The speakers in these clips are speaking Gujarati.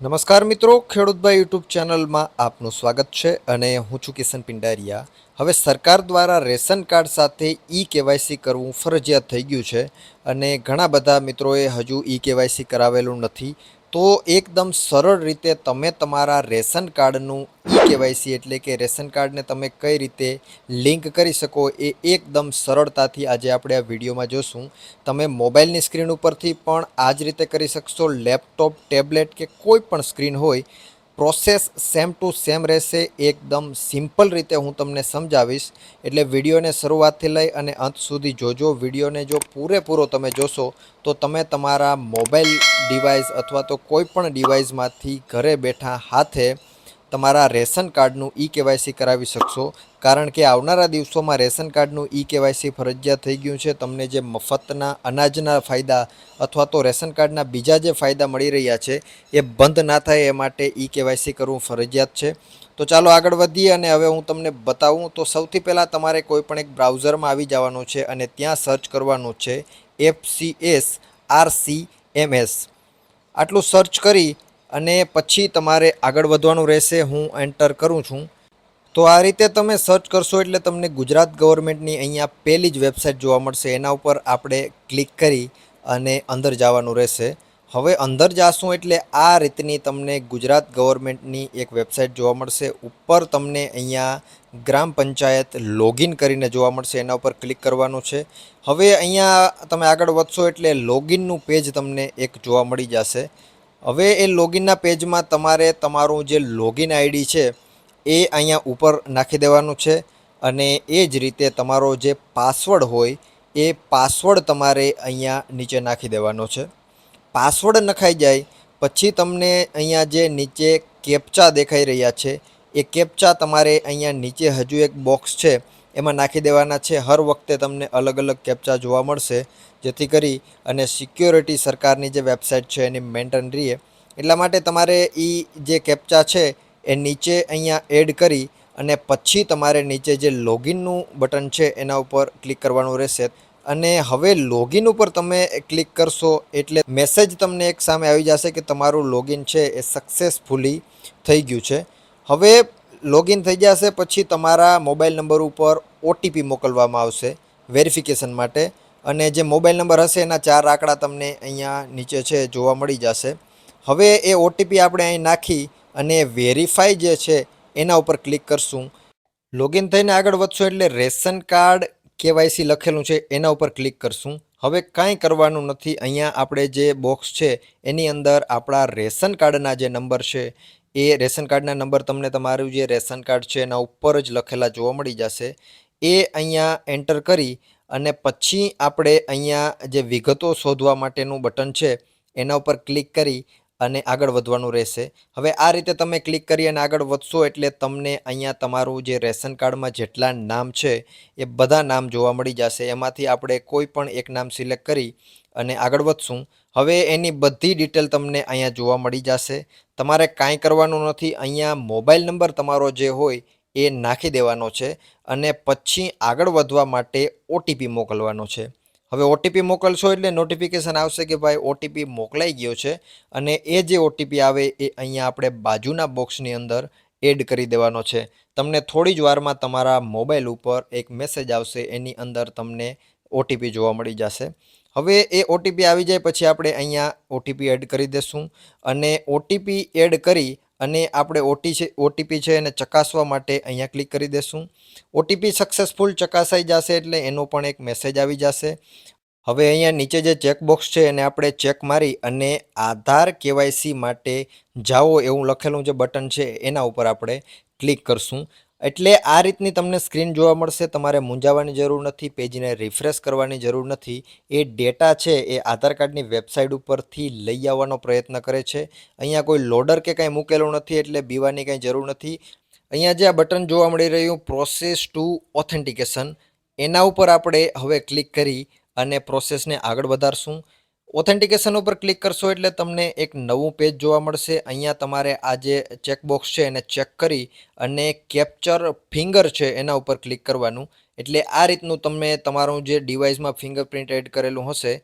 નમસ્કાર મિત્રો ખેડૂતભાઈ યુટ્યુબ ચેનલમાં આપનું સ્વાગત છે અને હું છું કિશન પિંડારિયા. હવે સરકાર દ્વારા રેશન કાર્ડ સાથે ઈ કેવાયસી કરવું ફરજિયાત થઈ ગયું છે અને ઘણા બધા મિત્રોએ હજુ ઈ કેવાયસી કરાવેલું નથી. તો એકદમ સરળ રીતે તમે તમારા રેશન કાર્ડનું ઈ કેવાયસી એટલે કે રેશન કાર્ડને તમે કઈ રીતે લિંક કરી શકો એ એકદમ સરળતાથી આજે આપણે આ વિડીયોમાં જોશું. તમે મોબાઈલની સ્ક્રીન ઉપરથી પણ આ જ રીતે કરી શકશો, લેપટોપ, ટેબ્લેટ કે કોઈ પણ સ્ક્રીન હોય પ્રોસેસ સેમ ટુ સેમ રહેશે, એકદમ સિમ્પલ રીતે હું તમને સમજાવીશ. એટલે વિડીયોને શરૂઆતથી લઈ અને અંત સુધી જોજો. વિડીયોને જો પૂરેપૂરો તમે જોશો, તો તમે તમારા મોબાઈલ ડિવાઇસ અથવા તો કોઈ પણ ડિવાઇસમાંથી ઘરે બેઠા હાથે તમારા રેશન કાર્ડનું ઈ કેવાયસી કરાવી શકશો. કારણ કે આવનારા દિવસોમાં રેશન કાર્ડનું ઈ કેવાયસી ફરજિયાત થઈ ગયું છે. તમને જે મફતના, અનાજના ફાયદા અથવા તો રેશન કાર્ડના બીજા જે ફાયદા મળી રહ્યા છે, એ બંધ ના થાય એ માટે ઈ કેવાયસી કરવું ફરજિયાત છે. તો ચાલો આગળ વધીએ અને હવે હું તમને બતાવું. તો સૌથી પહેલાં તમારે કોઈ પણ એક બ્રાઉઝરમાં આવી જવાનું છે અને ત્યાં સર્ચ કરવાનું છે F C S R C M S. આટલું સર્ચ કરી અને પછી તમારે આગળ વધવાનું રહેશે, હું એન્ટર કરું છું. તો આ રીતે તમે સર્ચ કરશો એટલે તમને ગુજરાત ગવર્મેન્ટની અહીંયા પહેલી જ વેબસાઇટ જોવા મળશે. એના ઉપર આપણે ક્લિક કરી અને અંદર જવાનું રહેશે. હવે અંદર જાશું એટલે આ રીતની તમને ગુજરાત ગવર્મેન્ટની એક વેબસાઇટ જોવા મળશે. ઉપર તમને અહીંયા ગ્રામ પંચાયત લોગિન કરીને જોવા મળશે. એના ઉપર ક્લિક કરવાનું છે. હવે અહીંયા તમે આગળ વધશો એટલે લોગિનનું પેજ તમને એક જોવા મળી જશે. હવે એ લોગિનના પેજમાં તમારે તમારું જે લોગિન આઈડી છે, એ અહીંયા ઉપર નાખી દેવાનું છે અને એ જ રીતે તમારો જે પાસવર્ડ હોય, એ પાસવર્ડ તમારે અહીંયા નીચે નાખી દેવાનો છે. પાસવર્ડ નખાઈ જાય, પછી તમને અહીંયા જે નીચે કેપ્ચા દેખાઈ રહ્યા છે, એ કેપ્ચા તમારે અહીંયા નીચે હજુ એક બોક્સ છે એમાં નાખી દેવાના છે. હર વખતે તમને અલગ અલગ કેપ્ચા જોવા મળશે. જેથી કરી અને સિક્યોરિટી સરકારની જે વેબસાઇટ છે એની મેન્ટેન રહીએ. એટલા માટે તમારે એ જે કેપ્ચા છે એ નીચે અહીંયા એડ કરી અને પછી તમારે નીચે જે લોગિનનું બટન છે એના ઉપર ક્લિક કરવાનું રહેશે. અને હવે લોગિન ઉપર તમે ક્લિક કરશો એટલે મેસેજ તમને એક સામે આવી જશે કે તમારું લોગિન છે એ સક્સેસફુલી થઈ ગયું છે. હવે લોગિન થઈ જશે, પછી તમારા મોબાઈલ નંબર ઉપર ઓટીપી મોકલવામાં આવશે વેરિફિકેશન માટે. અને જે મોબાઈલ નંબર હશે, એના ચાર આંકડા તમને અહીંયા નીચે છે, જોવા મળી જશે. હવે એ ઓટીપી આપણે અહીં નાખી અને વેરીફાઈ જે છે, એના ઉપર ક્લિક કરશું. લોગિન થઈને આગળ વધશો એટલે રેશન કાર્ડ કેવાયસી લખેલું છે, એના ઉપર ક્લિક કરશું. હવે કાંઈ કરવાનું નથી, અહીંયા આપણે જે બોક્સ છે, એની અંદર આપણા રેશન કાર્ડના જે નંબર છે એ રેશન કાર્ડના નંબર તમને તમારું જે રેશન કાર્ડ છે એના ઉપર જ લખેલા જોવા મળી જશે. એ અહીંયા એન્ટર કરી અને પછી આપણે અહીંયા જે વિગતો શોધવા માટેનું બટન છે એના ઉપર ક્લિક કરી અને આગળ વધવાનું રહેશે. હવે આ રીતે તમે ક્લિક કરી અને આગળ વધશો એટલે તમને અહીંયા તમારું જે રેશન કાર્ડમાં જેટલા નામ છે એ બધા નામ જોવા મળી જશે. એમાંથી આપણે કોઈ પણ એક નામ સિલેક્ટ કરી અને આગળ વધશું. હવે એની બધી ડિટેલ તમને અહીંયા જોવા મળી જશે. તમારે કાંઈ કરવાનું નથી. અહીંયા મોબાઈલ નંબર તમારો જે હોય એ નાખી દેવાનો છે અને પછી આગળ વધવા માટે ઓટીપી મોકલવાનો છે. હવે ઓટીપી મોકલશો એટલે નોટિફિકેશન આવશે કે ભાઈ ઓટીપી મોકલાઈ ગયો છે અને એ જે ઓટીપી આવે એ અહીંયા આપણે બાજુના બોક્સની અંદર એડ કરી દેવાનો છે. તમને થોડી જ વારમાં તમારા મોબાઈલ ઉપર એક મેસેજ આવશે એની અંદર તમને ઓટીપી જોવા મળી જશે. હવે એ ઓટીપી આવી જાય પછી આપણે અહીંયા ઓટીપી એડ કરી દઈશું અને ઓટીપી એડ કરી અને આપણે ઓટી છે ઓટીપી છે એને ચકાસવા માટે અહીંયા ક્લિક કરી દઈશું ઓટીપી સક્સેસફુલ ચકાસાઈ જશે એટલે એનો પણ એક મેસેજ આવી જશે. હવે અહીંયા નીચે જે ચેકબોક્સ છે એને આપણે ચેક મારી અને આધાર કેવાયસી માટે જાઓ એવું લખેલું જે બટન છે એના ઉપર આપણે ક્લિક કરશું. એટલે આ રીતની તમને સ્ક્રીન જોવા મળશે. તમારે મૂંઝાવાની જરૂર નથી, પેજને રિફ્રેશ કરવાની જરૂર નથી. એ ડેટા છે એ આધાર કાર્ડની વેબસાઇટ ઉપરથી લઈ આવવાનો પ્રયત્ન કરે છે. અહીંયા કોઈ લોડર કે કાંઈ મૂકેલું નથી એટલે બીવાની કાંઈ જરૂર નથી. અહીંયા જે આ બટન જોવા મળી રહ્યું પ્રોસેસ ટુ ઓથેન્ટિકેશન એના ઉપર આપણે હવે ક્લિક કરી અને પ્રોસેસને આગળ વધારશું. ઓથેન્ટિકેશન ઉપર ક્લિક કરશો એટલે તમને એક નવું પેજ જોવા મળશે. અહીંયા તમારે આ જે ચેકબોક્સ છે એને ચેક કરી અને કેપ્ચર ફિંગર છે એના ઉપર ક્લિક કરવાનું. એટલે આ રીતનું તમે તમારું જે ડિવાઇસમાં ફિંગરપ્રિન્ટ એડ કરેલું હશે,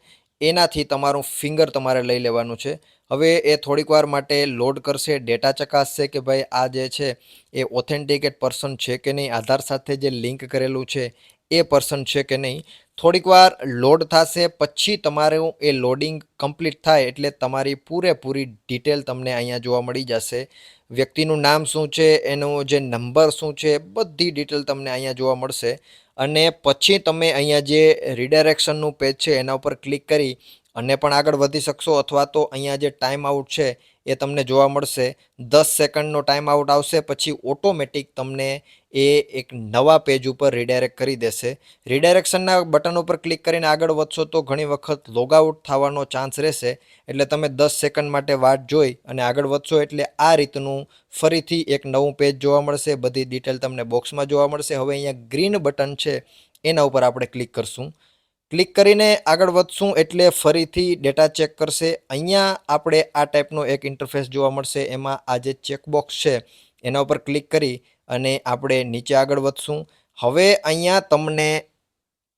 એનાથી તમારું ફિંગર તમારે લઈ લેવાનું છે. હવે એ થોડીક વાર માટે લોડ કરશે ડેટા ચકાસશે કે ભાઈ આ જે છે એ ઓથેન્ટિકેટ પર્સન છે કે નહીં, આધાર સાથે જે લિંક કરેલું છે એ પર્સન છે કે નહીં. થોડીક વાર લોડ થશે, પછી તમારું એ લોડિંગ કમ્પ્લીટ થાય એટલે તમારી પૂરેપૂરી ડિટેલ તમને અહીંયા જોવા મળી જશે. વ્યક્તિનું નામ શું છે, એનો જે નંબર શું છે, બધી ડિટેલ તમને અહીંયા જોવા મળશે. અને પછી તમે અહીંયા જે રિડાયરેક્શનનું પેજ છે, એના ઉપર ક્લિક કરી અને પણ આગળ વધી શકશો અથવા તો અહીંયા જે ટાઈમ આઉટ છે એ તમને જોવા મળશે. દસ સેકન્ડનો ટાઈમ આઉટ આવશે, પછી ઓટોમેટિક તમને એ એક નવા પેજ ઉપર રિડાયરેક્ટ કરી દેશે. રિડાયરેક્શનના બટન ઉપર ક્લિક કરીને આગળ વધશો તો ઘણી વખત લોગઆઉટ થવાનો ચાન્સ રહેશે. એટલે તમે દસ સેકન્ડ માટે વાટ જોઈ અને આગળ વધશો એટલે આ રીતનું ફરીથી એક નવું પેજ જોવા મળશે. બધી ડિટેલ તમને બોક્સમાં જોવા મળશે. હવે અહીંયા ગ્રીન બટન છે, એના ઉપર આપણે ક્લિક કરશું. ક્લિક કરીને આગળ વધશું એટલે ફરીથી ડેટા ચેક કરશે. અહીંયા આપણે આ ટાઈપનો એક ઇન્ટરફેસ જોવા મળશે. એમાં આ જે ચેકબોક્સ છે, એના ઉપર ક્લિક કરી અને આપણે નીચે આગળ વધશું. હવે અહીંયા તમને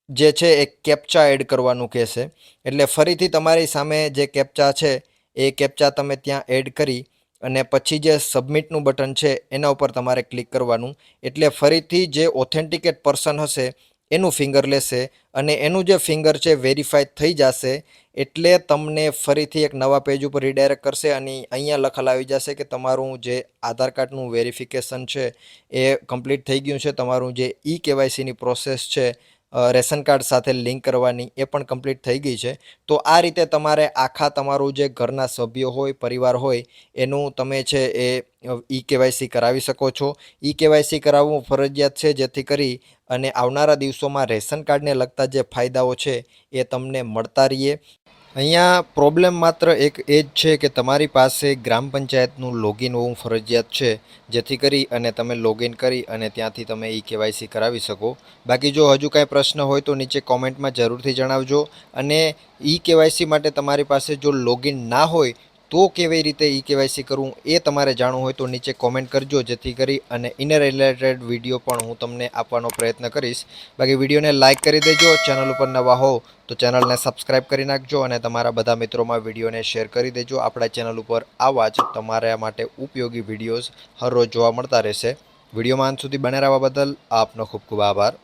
જે છે એ કેપ્ચા એડ કરવાનું કહેશે. એટલે ફરીથી તમારી સામે જે કેપ્ચા છે, એ કેપ્ચા તમે ત્યાં એડ કરી અને પછી જે સબમિટનું બટન છે, એના ઉપર તમારે ક્લિક કરવાનું. એટલે ફરીથી જે ઓથેન્ટિકેટ પર્સન હશે એનું ફિંગર લેશે અને એનું જે ફિંગર છે વેરીફાઈ થઈ જશે એટલે તમને ફરીથી એક નવા પેજ ઉપર રિડાયરેક્ટ કરશે અને અહીંયા લખેલ આવી જશે કે તમારું જે આધાર કાર્ડનું વેરિફિકેશન છે એ કમ્પ્લીટ થઈ ગયું છે. તમારું જે ઈ કેવાયસીની પ્રોસેસ છે રેશન કાર્ડ સાથે લિંક કરવાની એ પણ કમ્પ્લીટ થઈ ગઈ છે. તો આ રીતે તમારે આખા તમારું જે ઘરના સભ્યો હોય, પરિવાર હોય, એનું તમે છે એ ઈ કેવાયસી કરાવી શકો છો. ઈ કેવાયસી કરાવવું ફરજિયાત છે જેથી કરી અને આવનારા દિવસોમાં રેશન કાર્ડને લગતા જે ફાયદાઓ છે એ તમને મળતા રહીએ. અહીંયા પ્રોબ્લેમ માત્ર એક એ જ છે કે તમારી પાસે ગ્રામ પંચાયતનું લોગિન હોવું ફરજિયાત છે, જેથી કરી અને તમે લોગિન કરી અને ત્યાંથી તમે ઈ કેવાયસી કરાવી શકો. બાકી જો હજુ કાંઈ પ્રશ્ન હોય તો નીચે કોમેન્ટમાં જરૂરથી જણાવજો. અને ઈ કેવાયસી માટે તમારી પાસે જો લોગિન ના હોય તો કેવી રીતે ઈ કેવાયસી કરવું એ તમારે જાણવું હોય તો નીચે કોમેન્ટ કરજો, જેથી કરી અને ઇનર રિલેટેડ વીડિયો પણ હું તમને આપવાનો પ્રયત્ન કરીશ. બાકી વિડીયોને લાઇક કરી દેજો ચેનલ ઉપર નવા હો તો ચેનલને સબસ્ક્રાઇબ કરી નાખજો અને તમારા બધા મિત્રોમાં વિડીયોને શેર કરી દેજો. આપણા ચેનલ ઉપર આવા જ તમારા માટે ઉપયોગી વિડીયોઝ હરરોજ જોવા મળતા રહેશે. વિડીયોમાં અંત સુધી બને રહેવા બદલ આપનો ખૂબ ખૂબ આભાર.